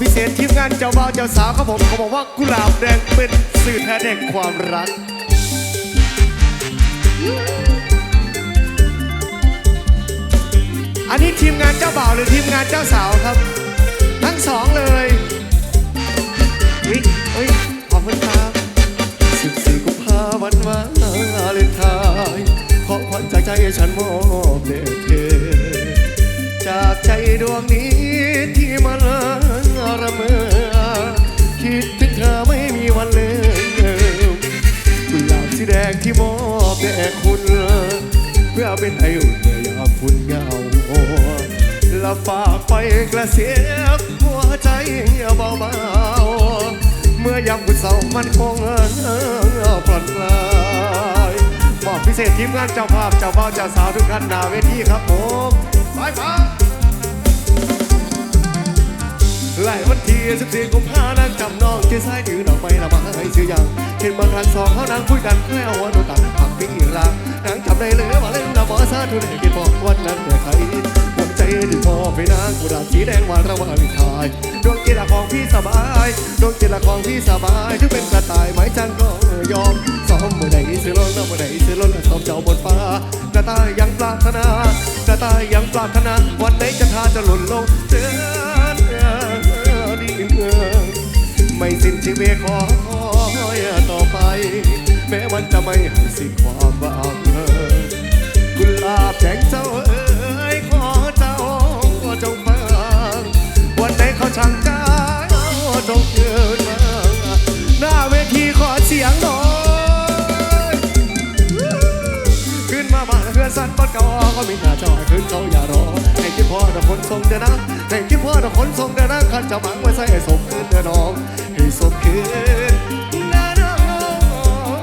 พิเศษทีมงานเจ้าบ่าวเจ้าสาวครับผมเขาบอกว่ากุหลาบแดงเป็นสื่อแทนแห่งความรักอันนี้ทีมงานเจ้าบ่าวหรือทีมงานเจ้าสาวครับ ทั้งสองเลยวิเฮ้ยขอบคุณครับสิบสี่กุมภาวันวาเลนไทน์ขอขวัญจากใจฉันมอบแด่เธอจากใจดวงนี้ที่มันระ เมอ คิดถึงเธอไม่มีวันลืมกุหลาบสีแดงที่มอบแด่คุณ เพื่อเป็นไออุ่นเมื่อยามฝุ่นเหงาและฝากไปกระเสียบหัวใจเบาๆเมื่อยามคุณเศร้ามันคงผ่อนคลายมอบพิเศษทีมงานเจ้าภาพเจ้าบ่าวเจ้าสาวทุกท่านหน้าเวทีครับผมไปฟัง หลายวันที่สิบสี่กุมภาพันธ์จำน้องที่สายถือดอกไม้ละมาให้ซื้อยังเห็นบางครั้งสองเขานางคุยกันแค่หัวหนูตังผักพิงอีรังนางจำได้เลยว่าเล่นละบอซาทุนให้กินบอกวันนั้นแต่ใครหัวใจถึงพอไปนางกุหลาสีแดงหวานระหว่างทายดวงจิตของพี่สบายดวงจิตของพี่สบายถึงเป็นกระต่ายไม้จังก็ยอมซ้อมเมื่อใดซื้อล้นแล้วเมื่อใดซื้อล้นแล้วซ้อมเจ้าบนฟ้ากระต่ายยังปรารถนากระต่ายยังปรารถนาวันไหนจะทาจะหล่นลงเจอ สิ้นชีวิตขอคอยต่อไป แม้มันจะไม่ให้สิ้นความบางเอิญกุหลาบแดงเจ้าเอ๋ยขอเจ้าจงฟังวันไหนเขาช่างจ้าจงเกินมาหน้าเวทีขอเสียงหน่อยขึ้นมาบ้านเพื่อนสันปัดเก่าก็มีหน้าจอยขึ้นเขาอย่ารอให้คิดพ่อแต่คนทรงเดอนะให้คิดพ่อแต่คนทรงเดอนะขันจะหมังไว้ใส่สมคืนเดอน้อง ให้สมคืนนะน้อง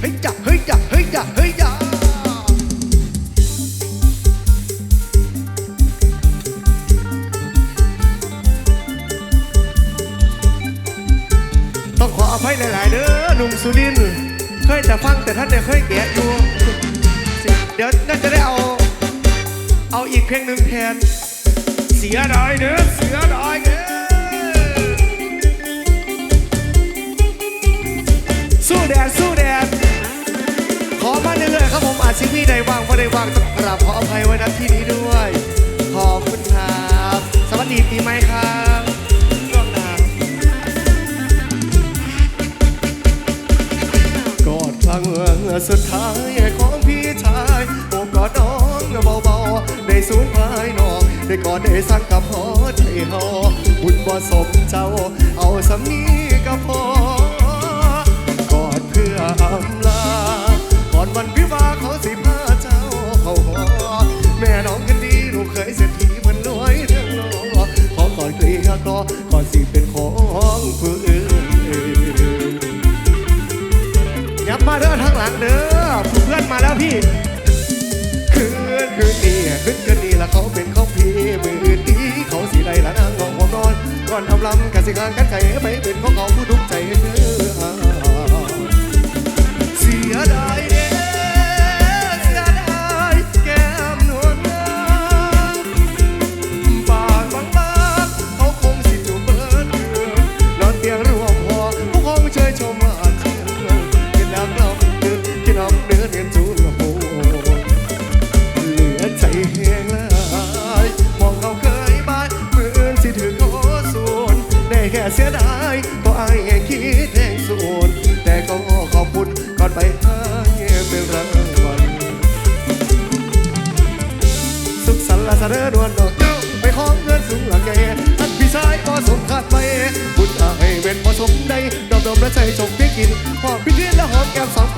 เฮ้ยจ้ะเฮ้ยจ้ะเฮ้ยจ้ะเฮ้ยจ้ะต้องขออภัยหลาย ๆ เด้อหนุ่มสุรินทร์เคยแต่ฟังแต่ท่านเนี่ยเคยแกะดูเดี๋ยวน่าจะได้เอา เอาอีกเพลงหนึ่งแทน สียดายเด้อเสียดายเด้อสู้แดดสู้แดดขอมาเรื่อยๆครับผมอาจซิพี่ใดว่างไม่ได้ว่างต้องกราบขออภัยไว้ณที่นี้ด้วย ขอบคุณครับสวัสดีปีใหม่ครับล่วงหน้ากอดครั้งสุดท้ายของพี่ชายโอบกอดน้องเบาๆได้สูญภายนอก ได้กอดได้สักกับพอใจหอบุญบ่สมเจ้า เอาสำนีก็พอกอดเพื่ออำลา ก่อนวันวิวาเขาสิพาเจ้าเขาหอแม่น้องกันดีลูกเคยเศรษฐีเหมือนรวยเรื่องนอขอก่อนเกลียกรอก่อนสิเป็นของผู้อื่นยับมาเด้อทางหลังเด้อเพื่อนมาแล้วพี่คืนคืนนี้คืนคืนนี้ละเขาเป็นเขอ อนอนทำลำกันสิงานกันใจไปเป็นของเขาผู้ทุกข์ใจเด้อเสียดาย สูงหลังใหญ่ท่านพี่ชายก็สมคาดไปบุญอาให้เป็นพอสมใดดอมดอมและใจชมได้กินหอมพิเศษและหอมแก้มสอง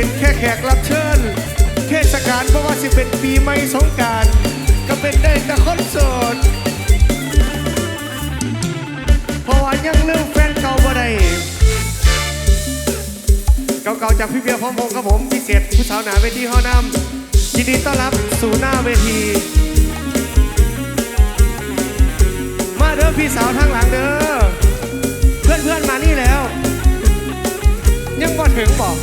เป็นแค่แขกรับเชิญ เทศกาลเพราะว่าสิเป็นปีใหม่สงการก็เป็นได้แต่คนโสดเพราะว่ายังเลืมแฟนเก่าบ่ได้เก่าๆจากพี่เบียร์พร้อมพงษ์ครับผมพิเศษผู้สาวหนาเวทีฮอนำยินดีต้อนรับสู่หน้าเวที มาเด้อพี่สาวทางหลังเด้อเพื่อนๆมานี่แล้ว ยังบ่ถึงบอก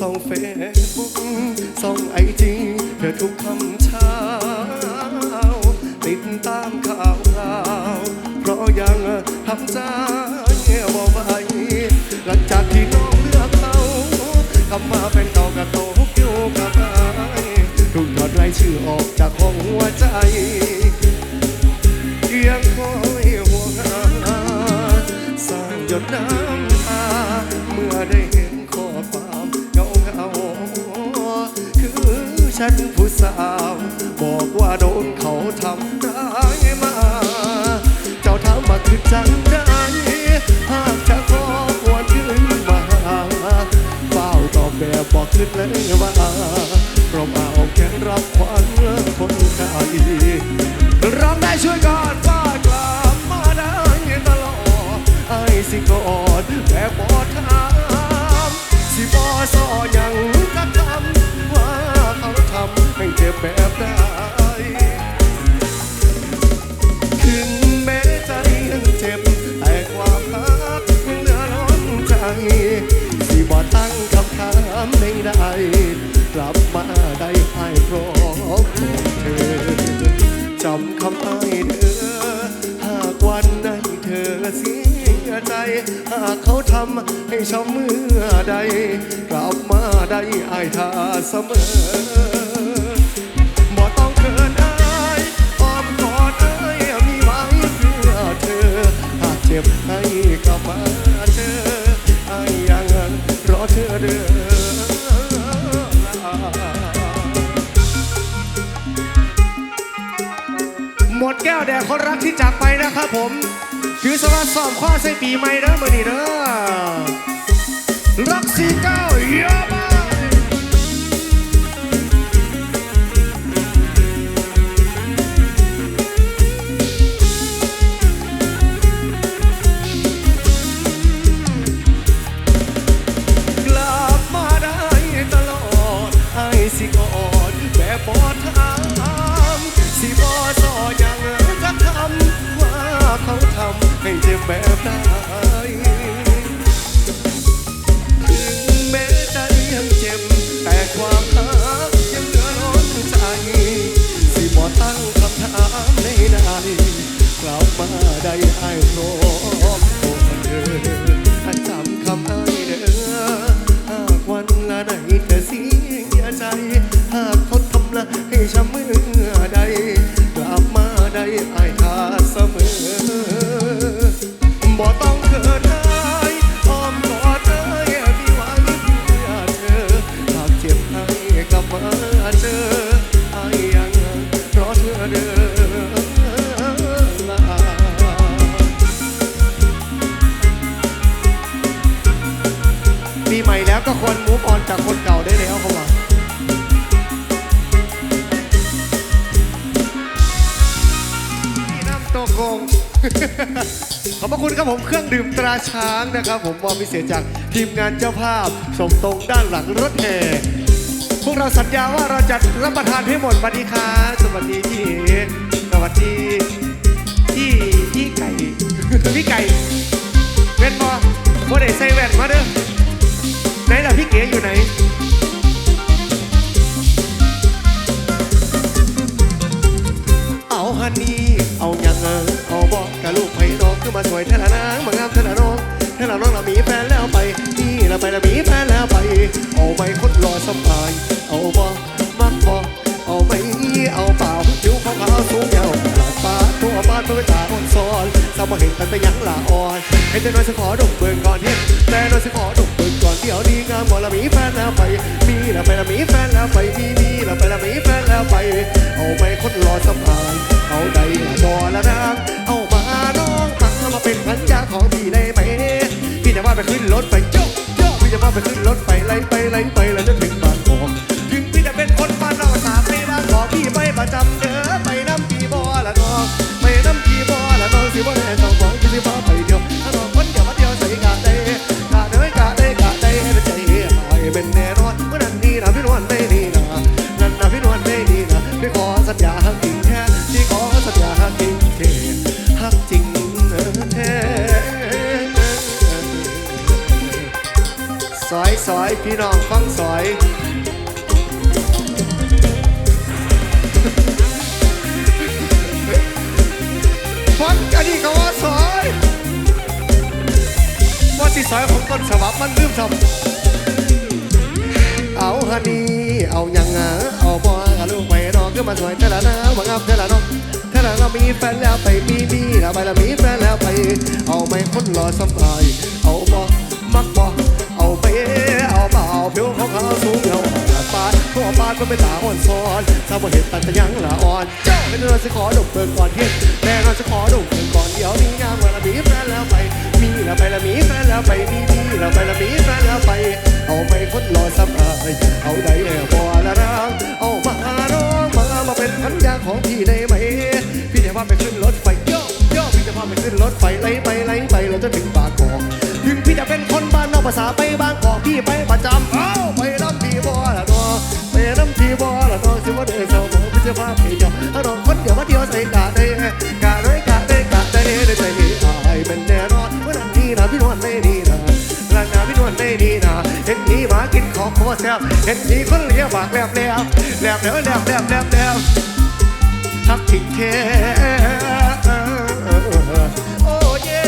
ส่องเฟซบุ๊กส่องไอจีเธอทุกคำเช้า ติดตามข่าวคราว เพราะยังทำใจ ช้ำเมื่อใด กลับมาได้อายท่าเสมอบ่ต้องเขินอายอ้อมกอดเอ้ยมีไว้เพื่อเธอ หากเจ็บให้กลับมาเจออายยังรอเธอเด้อหมดแก้วแด่คนรักที่จากไปนะครับผม ถือสวัสดิ์สอบข้อใส่ปีใหม่เด้อมือนี้เด้อ รักสี่เก้าเยอะมากกลับมาได้ตลอดให้สิกอดแบบบอถามสิบอสอยังจะทำว่าเขาทำให้เจ็บแบบไหน ตั้งคำถามในใดกลับมาได้ไอ้พร้อมตัวเธอจำคำไอ้เด้อหากวันละไหนเธอเสียใจ หากเขาทำละให้ช้ำเมื่อใดกลับมาได้ไอ้ท่าเสมอบ่ต้องเกิดอายอ้อมกอดเอ้ยมีไว้เพื่อเธอหากเจ็บให้กลับมาเจอ คุณครับผมเครื่องดื่มตราช้างนะครับ ผมมอบพิเศษจากทีมงานเจ้าภาพส่งตรงด้านหลังรถแห่พวกเราสัญญาว่าเราจะรับประทานให้หมดสวัสดีครับสวัสดีพี่เอสวัสดีพี่พี่ไก่พี่ไก่เว้นบอโมเดใส่แว่นมาเด้อไหนล่ะพี่เก๋อยู่ไหน ไอ้เจ้าน้อยสักขอดกเบิ่งก่อนเนี่ยแต่น้อยสักขอดกเบิ่งก่อนเดี๋ยวดีงามกว่ละมีแฟนแล้วไป มีแล้วไปละมีแฟนแล้วไปมีมีแล้วไปละมีแฟนแล้วไป เอาไปคนรอสำอางเอาใดดอละนางเอามาน้องตั้งมาเป็นพันยาของพี่ได้ไหมพี่จะว่าไปขึ้นรถไปโยกโยกพี่จะว่าไปขึ้นรถไปไล่ไปไล่ไปไล่ พี่น้องฟังสอยฟังอันนี้ก็ว่าสอยว่าที่สอยของต้นฉบับมันลืมทำเอาฮันนี่เอายังเงาเอาบออกับลูกไปรอกขึ้นมาสวยเธอละนะมังอับเธอละน้องเธอละเรามีแฟนแล้วไปมีมีแล้วไปล้วมีแฟนแล้วไป เอาไม่คนรอสบายเอาบ่มักบ่เอาไป ผิวขาวขาสูงเงาหน้าปานขอปานก็เป็นตาอ่อนซ้อนถ้าบ่เห็นตัดจะยังละอ่อนเจ้าเป็นเราจะขอดมเบิกก่อนเห็นแม่เราจะขอดมเบิกก่อนเดี๋ยวนี้งามเวลามีแฟนแล้วไปมีแล้วไปละมีแฟนแล้วไปมีมีแล้วไปละมีแฟนแล้วไป เอาไปคนรอซ้ำเยเอาได้แล้วพอละร่างเอามาร้องมามาเป็นพันยาของพี่ได้ไหมพี่จะพาไปขึ้นรถไฟย่อย่อพี่จะพาไปขึ้นรถไฟไล่ไปไล่ไปเราจะถึงบางกอกถึงพี่จะเป็นคนบ้านนอกภาษาไปบางกอกพี่ไปประจำ โคแซ่เห็นทีคนเลี้ยบากแลบแลบแลบเด้วแลบแลบแลบแลบทักทิ้งแค่โอ้เย่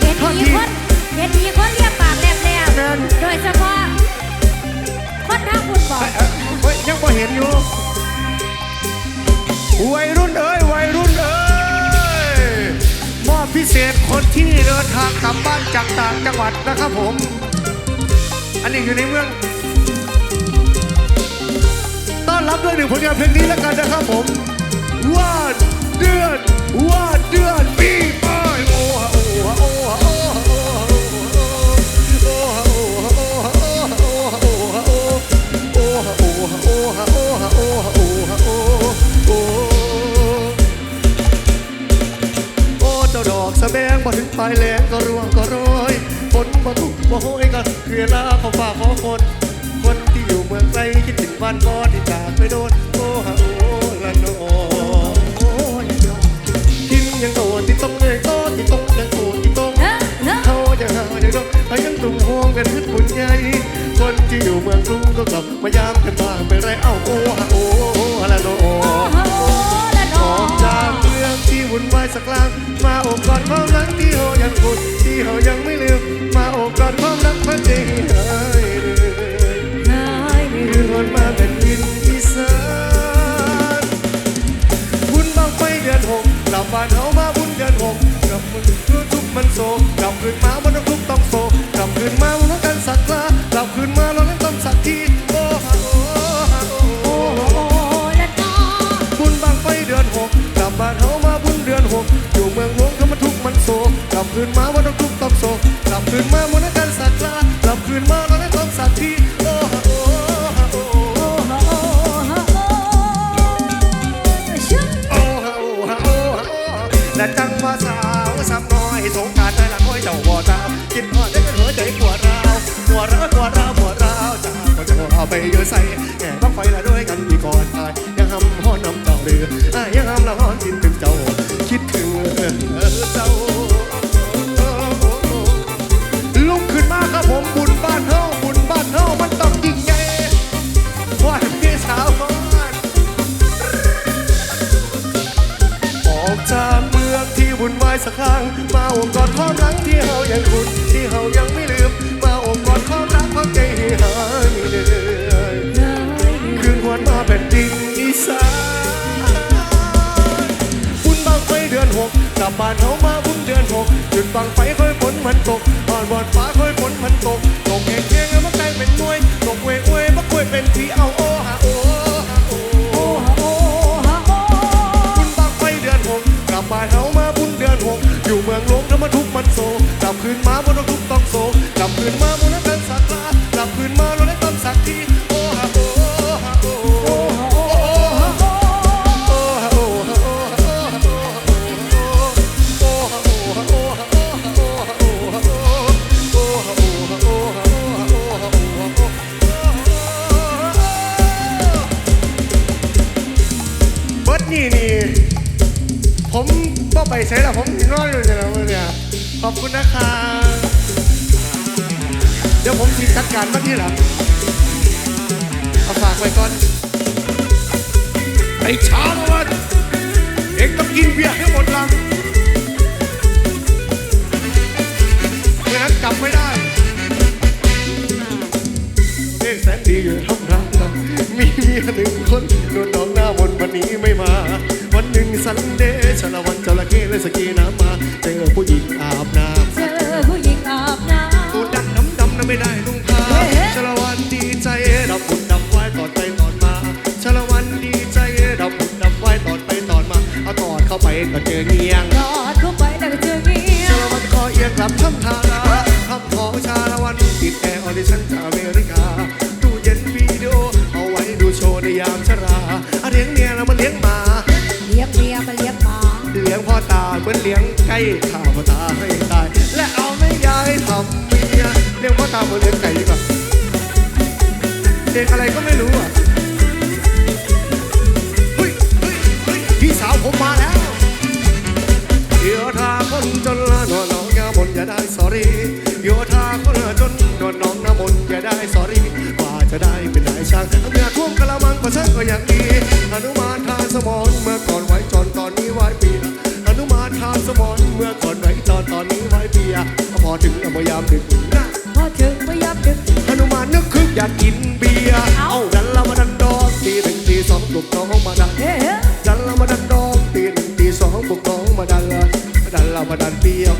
เห็นทีคนเห็นทีคนเลี้ยปากแลบแลบโดยเฉพาะคนทางคุณบอกเฮ้ยังพอเห็นอยู่วัยรุ่นเอ้ยวัยรุ่นเอ้ยมอบพิเศษคนที่เดินทางกลับบ้านจากต่างจังหวัดนะครับผม อันนี้อยู่ในเมือง ต้อนรับด้วยหนึ่งผลงานเพลงนี้แล้วกันนะครับผมว่ดเดือนว่ดเดือนปีไปโอ้โอ้โอ้โอ้ดอกสะแบงบ่ถึงปลายแหลงก็ร่วงก็ร่วง นบ่ทุกบ่โหยกันคือลาเขาฝากขอคน คนที่อยู่เมืองไกลคิดถึงบ้านบ่ที่จากไปโดนโอ้ฮะโอ้ละโนโอ้ละโนทินยังโตที่ต้องเลยโตที่ต้องยังโตที่ต้องเฮ้อเฮ้อเขาจะหาจะต้องพายังตุ่มห่วงกันทึดบุญใหญ่คนที่อยู่เมืองกรุงก็กลับมายามกันบ้างเป็นไรเอ้าโอ้ฮะโอ้ละโนโอ้โหละนอออกจากเมืองที่วุ่นวายสักครั้งมาโอบกอดความรักที่เฮายังคุ้นที่เฮายังไม่ บบ้านเฮามาบุญเดือนหกกลับมันคือทุกมันโศกกลับคืนมาวันทุกต้องโศกกลับคืนมาวันกันสักลากลับคืนมาเรานั้นต้องสักทีโอ้ฮะโอ้ฮะโอ้โอ้โหละนอบุญบางไฟเดือนหกกลับบ้านเฮามาบุญเดือนหกอยู่เมืองหลวงก็มาทุกมันโศกกลับคืนมาวันทุกต้องโศกกลับคืนมาวันกันสักลากลับคืนมาเรานั้นต้องสักที ละจังว่าสาวซ้ำน้อยสงการได้ละค่อยเจ้าบ่เจ้ากินพอได้กันหัวใจปวดร้าวปวดร้าวปวดร้าวปวดร้าวจ้าก็จะเอาไปเยอะใส่แก่บ้างไฟละด้วยกันมีก่อนตายยังห้ำห้อนน้ำเจ้าเรือยังห้ำละห้อนกินเป็นเจ้า เฮายังคุ้นที่เฮายังไม่ลืม มาโอบกอดความรักความใจให้หายเหนื่อยคืนวันมาเป็นดินอีสานบุญปานเฮามาบุญเดือนหกจุดบังไฟค่อยฝนมันตกอ่อนบอดฟ้าค่อยฝนมันตกตกแห้งแห้งแล้วมันกลายเป็นหน่วยตกเวยอวยมันค่อยเป็นที่เอาโอฮะโอฮะโอโอ้ฮะโอ้ฮะโอบุญบังไฟเดือนหกกลับบ้านเฮามาบุญเดือนหกอยู่เมืองหลวงแล้วมาทุก โซกลับคืนมาบนทุกต้องโศกกลับคืนมาบนนั้น ไม่ได้เอ๊ะแสนดีอยู่ทำรักเรามีเมียหนึ่งคนโดนน้องหน้ามนต์วันนี้ไม่มา วันหนึ่งสันเดย์ชาละวันจระเข้และสกีน้ำมาเจอผู้หญิงอาบน้ำเจอผู้หญิงอาบน้ตัวดำน้ำดำนะไม่ได้นุ่งผ้าชาละวันดีใจดับบุญดับไหวตอดไปตอดมาชาละวันดีใจดับบุญดับไหวตอดไปตอดมาเอาตอดเข้าไปก็เจอเงียงำกอดเข้าไปแล้วก็เจอเงี้ยชาละวันคอเอียงกลับทำทารา อร์ออดิชั่นจากอเมริกาตู้เย็นวิดีโอเอาไว้ดูโชว์ในยามชราอะเลี้ยงเมียแล้วมันเลี้ยงหมาเลี้ยงเมียมาเลี้ยงหมาเลี้ยงพ่อตาเหมือนเลี้ยงไก่ข้าพ่อตาให้ตาย และเอาไม่ยายทำเมียเลี้ยงพ่อตาเหมือนเลี้ยงไก่ดีกว่าเด็กอะไรก็ไม่รู้อะเฮ้ยเฮ้ยเฮ้ยพี่สาวผมมาแล้วเดี๋ยวทาคนจนละนอนน้องยามนอย่าได้สอรี่ กะละมังก็ช่างก็ยังดีอนุมานทานสมองเมื่อก่อนไว้จอนตอนนี้ไว้ปีละอนุมานทานสมองเมื่อก่อนไว้จอนตอนนี้ไว้ปีอะพอถึงอมยามดึกนะพอถึงไม่ยับดึกอนุมานนึกคึกอยากกินเบียร์เอาดันละมาดันดอกตีหนึ่งตีสองลุกน้องมาดันดันละมาดันดองตีหนึ่งตีสองบุกน้องมาดันละดันละมาดันเปียว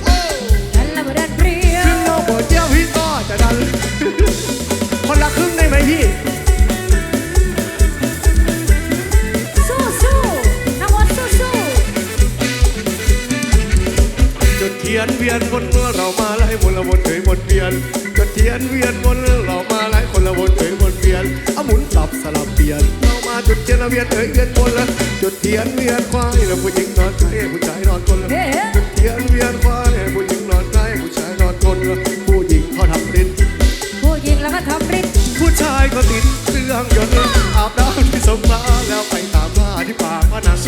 ฉันละมาดันเปียครึ่งน้องบอกเจ้าพี่ก็จะดันคนละครึ่งได้ไหมพี่ เทียนเวียนวนเรามาไล่วนละวนเฉยวนเวียนจุดเทียนเวียนวนเรามาไล่คนละวนเฉยวนเวียนเอาหมุนกลับสลับเปลี่ยนเรามาจุดเทียนละเวียนเฉยเวียนวนละจุดเทียนเวียนควายแล้วผู้หญิงนอนใกล้ผู้ชายนอนคนละเฮ้จุดเทียนเวียนควายผู้หญิงนอนใกล้ผู้ชายนอนคนละผู้หญิงเขาทำรินผู้หญิงแล้วก็ทำริดผู้ชายก็ติดเครื่องยนต์อาบน้ำที่สงขลาแล้วไปตากผ้าที่ปากพนัง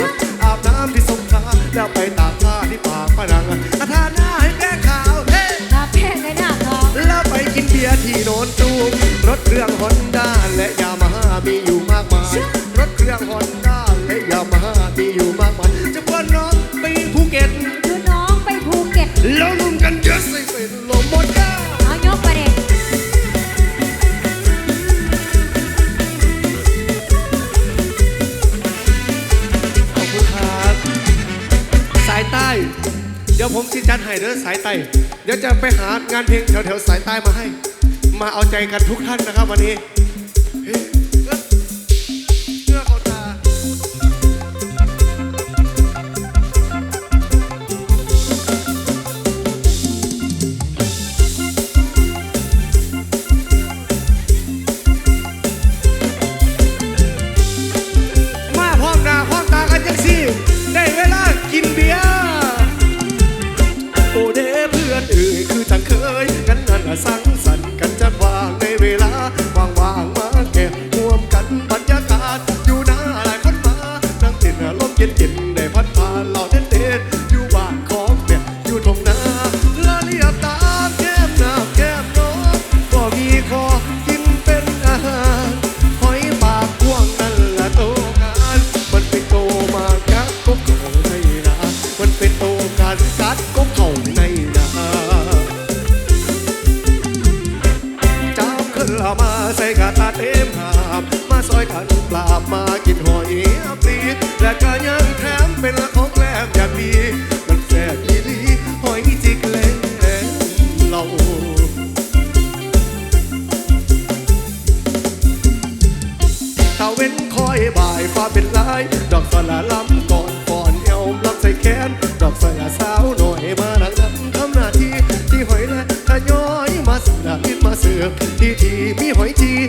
อาบน้ำที่สงขลาแล้วไปตากผ้า ยร์ที่โนนตูมรถเครื่องฮอนด้าและยามาฮ่ามีอยู่มากมาย รถเครื่องฮอนด้าและยามาฮ่ามีอยู่มากมาย จะพาน้องไปภูเก็ตคือน้องไปภูเก็ตแล้วนุ่มกันเยอะสิเป็นลมหมดก้าเอายกไปเด็กขอบคุณครับสายใต้ เดี๋ยวผมสิจัดให้เด้อสายใต้ เดี๋ยวจะไปหางานเพลงแถวๆสายใต้มาให้ มาเอาใจกันทุกท่านนะครับวันนี้